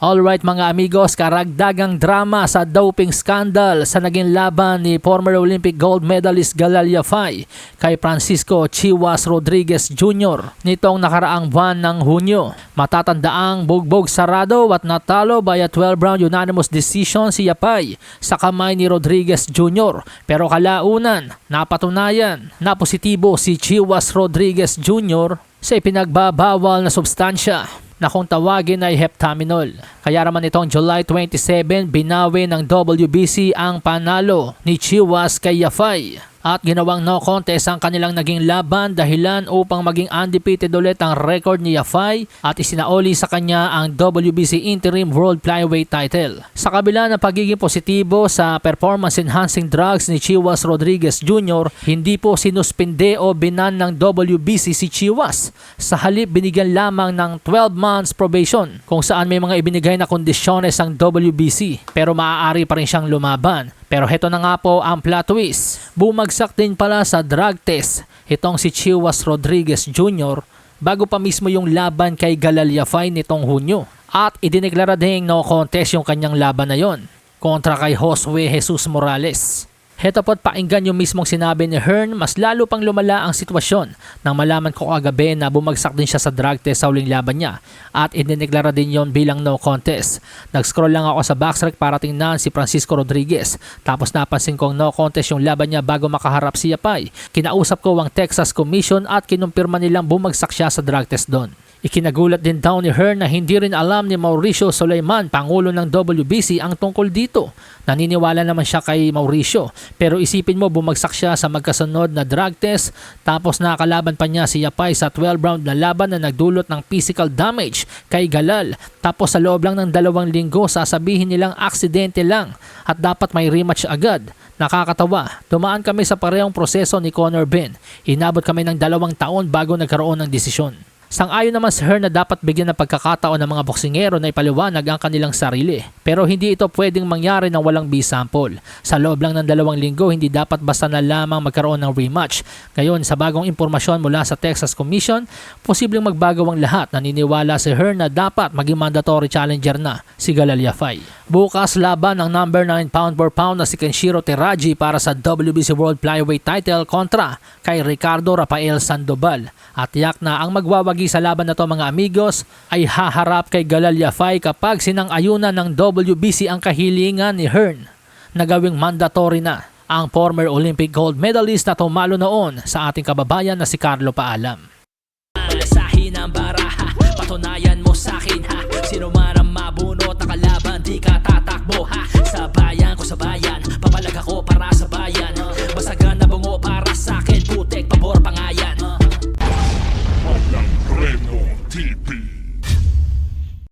Alright mga amigos, karagdagang drama sa doping scandal sa naging laban ni former Olympic gold medalist Galalia Fay kay Francisco Chiwas Rodriguez Jr. nitong nakaraang buwan ng Hunyo. Matatandaang bugbog sarado at natalo by a 12 round unanimous decision si Yapay sa kamay ni Rodriguez Jr. Pero kalaunan, napatunayan na positibo si Chiwas Rodriguez Jr. sa ipinagbabawal na substansya na kung tawagin ay heptaminol. Kaya naman itong July 27, binawi ng WBC ang panalo ni Chiwas kay Yafay. At ginawang no contest ang kanilang naging laban dahilan upang maging undefeated ulit ang record ni Yafay at isinaoli sa kanya ang WBC Interim World Flyweight title. Sa kabila ng pagiging positibo sa performance enhancing drugs ni Chiwas Rodriguez Jr., hindi po sinuspinde o binan ng WBC si Chiwas. Sa halip binigyan lamang ng 12 months probation kung saan may mga ibinigay na kondisyones ang WBC pero maaari pa rin siyang lumaban. Pero heto na nga po ang plot twist. Bumagsak din pala sa drug test itong si Chiwas Rodriguez Jr. bago pa mismo yung laban kay Galalyafay nitong Hunyo. At idineklara ding no contest yung kanyang laban na yon kontra kay Josue Jesus Morales. Heto po't painggan yung mismong sinabi ni Hearn, mas lalo pang lumala ang sitwasyon nang malaman ko kagabi na bumagsak din siya sa drug test sa uling laban niya at idineklara din yon bilang no contest. Nag-scroll lang ako sa backtrack para tingnan si Francisco Rodriguez tapos napansin kong no contest yung laban niya bago makaharap si Yapay. Kinausap ko ang Texas Commission at kinumpirma nilang bumagsak siya sa drug test doon. Ikinagulat din daw ni Hearn na hindi rin alam ni Mauricio Soleiman, Pangulo ng WBC, ang tungkol dito. Naniniwala naman siya kay Mauricio. Pero isipin mo bumagsak siya sa magkasunod na drug test tapos nakakalaban pa niya si Yapay sa 12 round na laban na nagdulot ng physical damage kay Galal. Tapos sa loob lang ng dalawang linggo sasabihin nilang aksidente lang at dapat may rematch agad. Nakakatawa, dumaan kami sa parehong proseso ni Conor Ben. Inabot kami ng dalawang taon bago nagkaroon ng desisyon. Sang-ayon naman si Hearn na dapat bigyan ng pagkakataon ng mga boksingero na ipaliwanag ang kanilang sarili. Pero hindi ito pwedeng mangyari ng walang B-sample. Sa loob lang ng dalawang linggo, hindi dapat basta na lamang magkaroon ng rematch. Ngayon, sa bagong impormasyon mula sa Texas Commission, posibleng magbago ang lahat. Naniniwala si Hearn na dapat maging mandatory challenger na si Galalyafay. Bukas laban ng number 9 pound for pound na si Kenshiro Teraji para sa WBC World Flyweight title kontra kay Ricardo Rafael Sandoval. At yak na ang magwawagi sa laban na to mga amigos ay haharap kay Galalyafay kapag sinang-ayunan ng WBC ang kahilingan ni Hearn na gawing mandatory na ang former Olympic gold medalist na tumalo noon sa ating kababayan na si Carlo Paalam. Sahin ang baraha, patunayan mo sa akin ha Sino man ang mabunot na kalaban, di ka tatakbo ha Sa bayan ko sa bayan